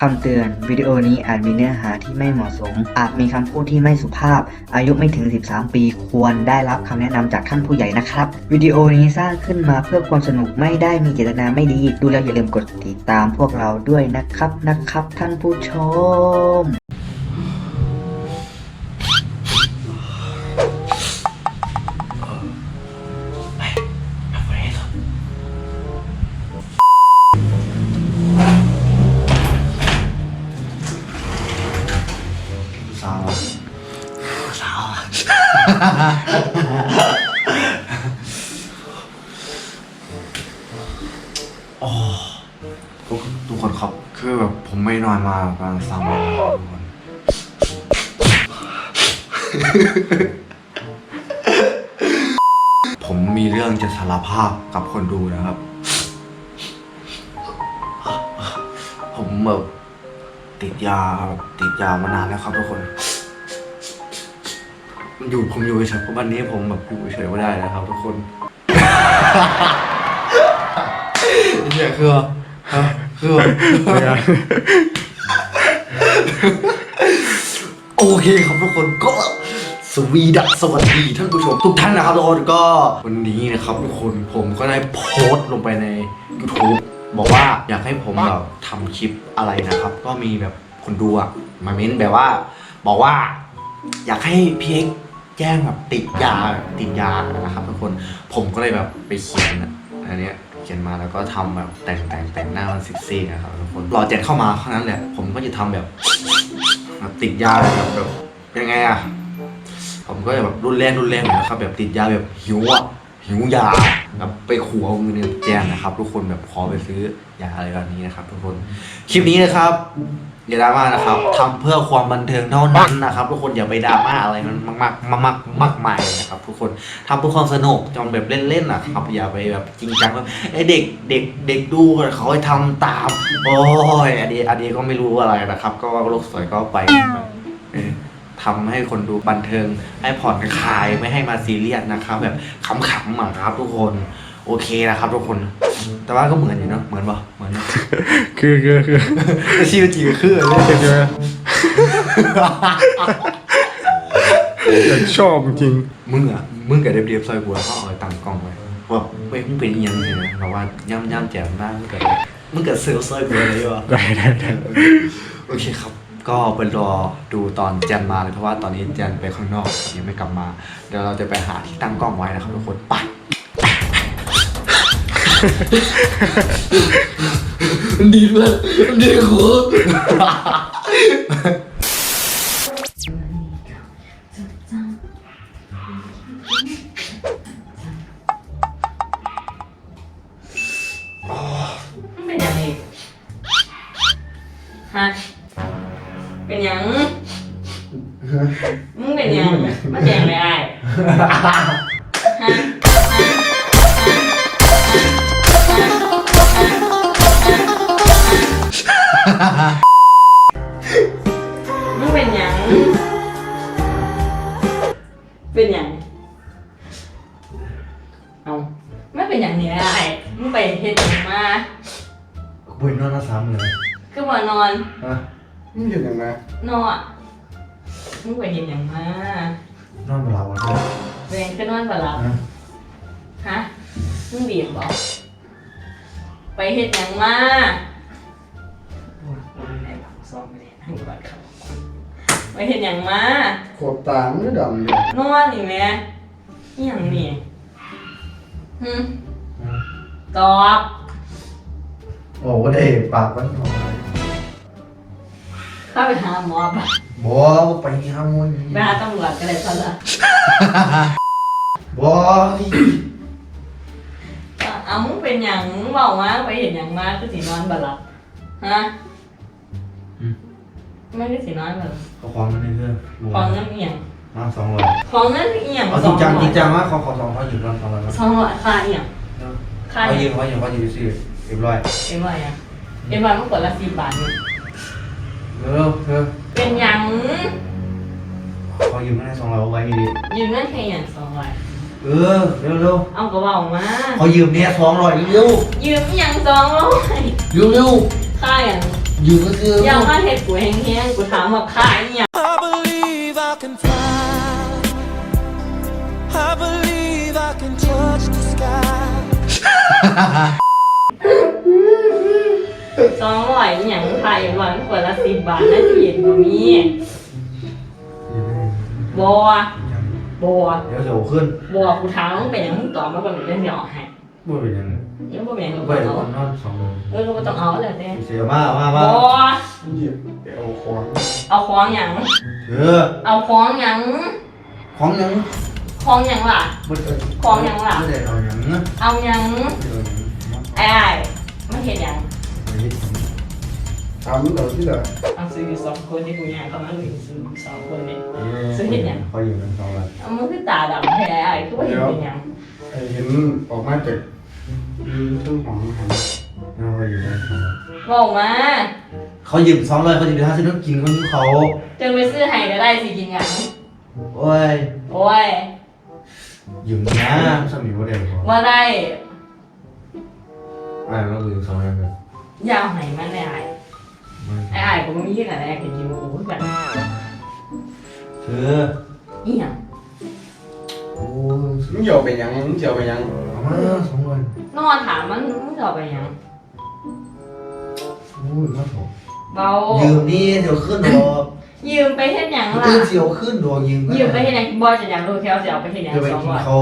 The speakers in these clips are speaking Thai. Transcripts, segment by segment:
คำเตือน วิดีโอนี้อาจมีเนื้อหาที่ไม่เหมาะสม อาจมีคำพูดที่ไม่สุภาพ อายุไม่ถึง 13 ปี ควรได้รับคำแนะนำจากท่านผู้ใหญ่นะครับ วิดีโอนี้สร้างขึ้นมาเพื่อความสนุกไม่ได้มีเจตนาไม่ดี ดูแล้วอย่าลืมกดติดตามพวกเราด้วยนะครับนะครับท่านผู้ชม โอ้ทุกทุกคนครับ คือแบบผมไม่นอนมาประมาณสามวันแล้วทุกคน ผมมีเรื่องจะสารภาพกับคนดูนะครับ ผมแบบติดยาแบบติดยามานานแล้วครับทุกคน อยู่ผมอยู่เฉยๆเพราะวันนี้ผมแบบอยู่เฉยๆไม่ได้นะครับ ทุกคนเนี่ยคือฮะคือโอเคครับทุกคนก็สวีดัสสวัสดีท่านผู้ชมทุกท่านนะครับทุกคนก็วันนี้นะครับทุกคนผมก็ได้โพสต์ลงไปใน YouTube บอกว่าอยากให้ผมแบบทำคลิปอะไรนะครับ ก็มีแบบคนดูอะมาเม้นแบบว่า บอกว่า อยากให้พี่เอ็ก แจ้งแบบติดยาติดยานะครับทุกคนผมก็เลยแบบไปเขียนอันเนี้ยเขียนมาแล้วก็ทำแบบแต่งแต่งแต่งหน้ามันซิกซี่นะครับทุกคนรอเจ็ดเข้ามาเท่านั้นแหละผมก็จะทำแบบแบบติดยาแบบแบบยังไงอะผมก็แบบรุนแรงรุนแรงนะครับแบบติดยาแบบหิวอะหิวยาแบบไปขัวเอาเงินแจ้งนะครับ ทุกคนแบบขอไปซื้อยาอะไรแบบนี้นะครับ ทุกคนคลิปนี้นะครับ อย่าดราม่านะครับทำเพื่อความบันเทิงเท่านั้นนะครับ ทุกคนอย่าไปดราม่าอะไรมันมากมากมากมากมายนะครับ ทุกคนทำเพื่อความสนุกจองแบบเล่นๆนะครับอย่าไปแบบจริงจังว่าไอเด็กเด็กเด็กดูเขาให้ทำตามโอ้ยอันนี้อันนี้ก็ไม่รู้อะไรนะครับ ก็โลกสวยก็ไปเออทำให้คนดูบันเทิง ให้ผ่อนคลายไม่ให้มาซีเรียสนะครับ แบบขำๆอะครับทุกคน โอเคนะครับทุกคน แต่ว่าก็เหมือนอยู่เนอะเหมือนปะเหมือนเนอะคือคือคือแต่ชีวิตจริงก็คือเลยคือคืออยากชอบจริง มึงอะมึงกับเดฟเดฟซอยบัวเขาเอาไปตั้งกล้องไว้ว่าไม่มึงเป็นอีหยังเลยนะเพราะว่าย่ำย่ำแจ่มมากมึงกับมึงกับเซลล์ซอยบัวเลยวะได้ได้ได้โอเคครับ ก็ไปรอดูตอนแจนมาเลยเพราะว่าตอนนี้แจนไปข้างนอกครับยังไม่กลับมา เดี๋ยวเราจะไปหาที่ตั้งกล้องไว้นะครับทุกคนไป ดีมากดีโคตรมันเป็นยังไงฮะเป็นหยังมึงเป็นหยังมาแจงไม่ได้ มึงเป็นหยัง เป็นหยัง เอาไม่เป็นอย่างนี้ไอ้มึงไปเฮ็ดหยังมาบุญนอนละสามเลยคือว่านอน ฮะมึงเห็นยังไงนอนมึงไปเห็นอย่างมานอนเวลาวันนี้เวงก็นอนบ่หลับ ฮะฮะ มึงบีบบอกไปเห็นอย่างมา ไปเห็นอย่างมาขอบตาไม่ดำเลยนอนนี่แม่นี่อย่างนี่หึตอบโอ้ก็ได้ปากมันหน่อยเข้าไปหาหมอปะบัวไปหาโมยไปหาตำรวจก็ได้ซะละบัวเอามึงเป็นอย่างมึงบอกว่าไปเห็นอย่างมาคือสีนอนบ่หลับฮะ ไม่ได้สีนอนบ่หลับเขาความมันในเรื่องบัวของเงินเอียงมาสองร้อยของเงินเอียงเอาจริงจังจริงจังว่าเขาขอสองเขาหยุดรอนสองร้อยสองร้อยค่าเอียงค่าเขาเอียืยนงเขายืนเขายืนสิเรียบร้อยเอ็มว่าอย่างเอ็มว่ามันกดละสี่บาทนี่เออเธอเป็นหยังเขายืมไม่ได้สองร้อยไว้ดียืมเงินแค่อย่างสองร้อยเเออเร็วเร็วเอากระเป๋ามาๆเขายืมเนี่ยสองร้อยเร็วยืมอหย่างสองร้อยเร็วเร็วค่าอย่าง ๆยืมก็คืออยาวค่าเห็ดกูแห้งๆกูถามว่าค่าอหย่าง I believe I can fly. I believe I can touch the sky. สองร้อยอหย่างค่าอย่างวันขวดละสิบบาทนั่นเห็นบ่มีบัวบัวเดี๋ยวเดี๋ยวขึ้นบัวกูถามมึงเป็นหยังมึงตอบมาก่อนเรื่องเดียวให้ บ่เป็นยังไงยังบ่เป็นหยังไปกูก่อเอานนอนสองโมงเออก็บ่ต้องเอาแล้วเด้เสียมามามาบัวเหยียบเอาคอเอาของหยังเธอเอาของหยังของยังของหยังล่ะ บ่ได้ของยังล่ะ บ่ได้เอายังนะเอาหยังบ่ได้เอายังไอ้ไอ้ไม่เห็นหยังบ่ได้ททำเราที่ไหนเอาซื้อสองคนที่กูยังเขามาเลยซื้อสองคนนี่ำซื้อเห็ดยังเขายืมเงินสองร้อยเอามันคือตาดำแท้ไอ้คือว่าเห็นเป็นหยังไอ้ เห็นออกมาจากอืมเครื่องของหันเขายืมเงินสองร้อยบอกมาเขายืมสองร้อยเขาจะไปหาซื้อน้ำกินคนที่เขา จนไปซื้อให้ก็ได้สิกินหยังโอ้ยโอ้ยยืมนะสมิบ่ได้บ่ว่าได้อ่าเรายืมสองร้อยกันยาวให้มันได้ไอ้ไอ้ไอ้ผมมีที่ไหนไอ้กินกินกูแบบเธออีหยังโอ้ย มึงเหยียบไปยังมึงเหยียบไปยังเอามาสองร้อยนอนถามมันมึงจะเอาไปหยังโอ้ยมาถกเบายืมนี่เดี๋ยวขึ้นดอกยืมไปเฮ็ดหยังล่ะตื่นเสียวขึ้นดอกยืมยืมไปเฮ็ดหยังบอยจะอยากรู้แถวจะเอาไปเฮ็ดหยังเดี๋ยวไปสองกินร้อยเขา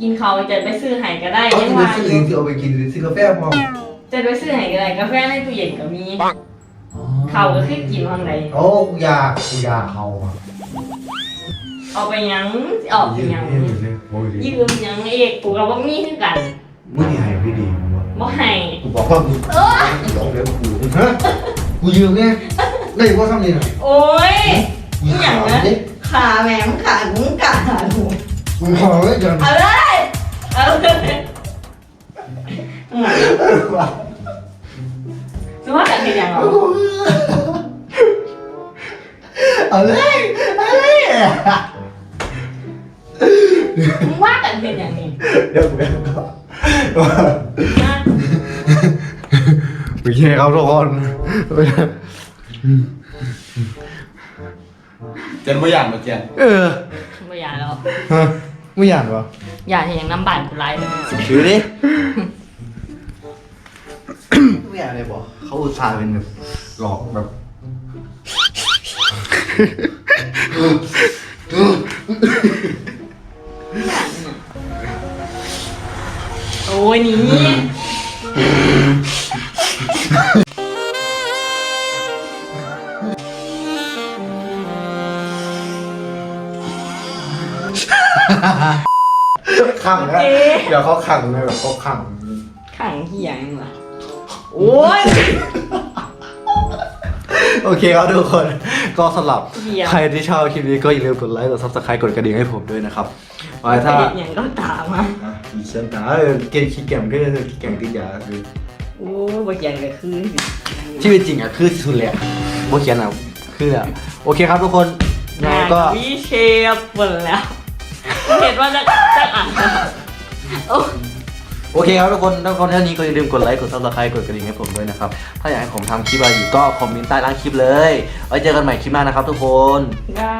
กินเขาวจะไปซื้อให้ก็ได้เขายังจะไปว่าซื้ออเอยู่งที่เอาไปกินหรือซื้อกาแฟพอจะไปซื้อให้ก็ได้กาแฟในตู้เย็นก็มีเขาวก็คือกินห้องใดโอ้กูอยากกูอยากเขาอะ เอาไปหยังสิออกไปยืมหยังนี่ยืมนี่โอ้ยดิยืมหยังเอกกูก็บ่มีคือกันมึงนี่ให้พี่ดีมึงวะบ่ให้กูบอกว่ากูยอมแล้วกูฮะกูยืมเนี่ยได้ว่าทำนี่หน่อยโอ้ยกูอหย่างถามนั้นดิขาแหมมขามึงขาหนูกูขอเลยจังเอาเลยเอาเลยอืมสมมติกันเฮ็ดหยังเหรอเอาเลยเอาเลย มึงว่ากันเฮ็ดหยังนี่เดี๋ยวกูเดี๋ยวก็นะโอเคครับทุกคนเจนไม่อยากมาเจนเออบ่อยากแล้วฮะไม่อยากเหรออยากเห็นหยังน้ำบานกูไล่เลยถือดิไม่อยากเลยบอกเขาอุตส่าห์เป็นแบบหลอกแบบ โอ้ยหนี่ขังนะเดี๋ยวเขาขังเลยแบบเขาขังขังเหี้ยยังวะโอ้ย โอเคครับทุกคน ก็สำหรับเหี้ย ใครที่ชอบคลิปนี้ก็อย่าลืมกดไลค์กด subscribe กดกระดิ่งให้ผมด้วยนะครับไว้ถ้าเห็นหยังก็ตามมา อะอีเซนตาเออเกมขี้แก่มก็จะขี้แก่มติดยาคือโอ้ยบ่เขียนก็คือสิชีวิตจริงอะคือที่สุดเลยอะโมเขียนอะคืออะโอเคครับทุกคนยังไงก็วิเชฟหมดแล้วเห็นว่าจะจะอ่านโอ้โอเคครับทุกคนทุกคนเท่านี้ก็อย่าลืมกดไลค์กด subscribe กดกระดิ่งให้ผมด้วยนะครับ ถ้าอยากให้ผมทำคลิปอะไรอีกก็คอมเมนต์ใต้ล่างคลิปเลยไว้เจอกันใหม่คลิปหน้านะครับทุกคนได้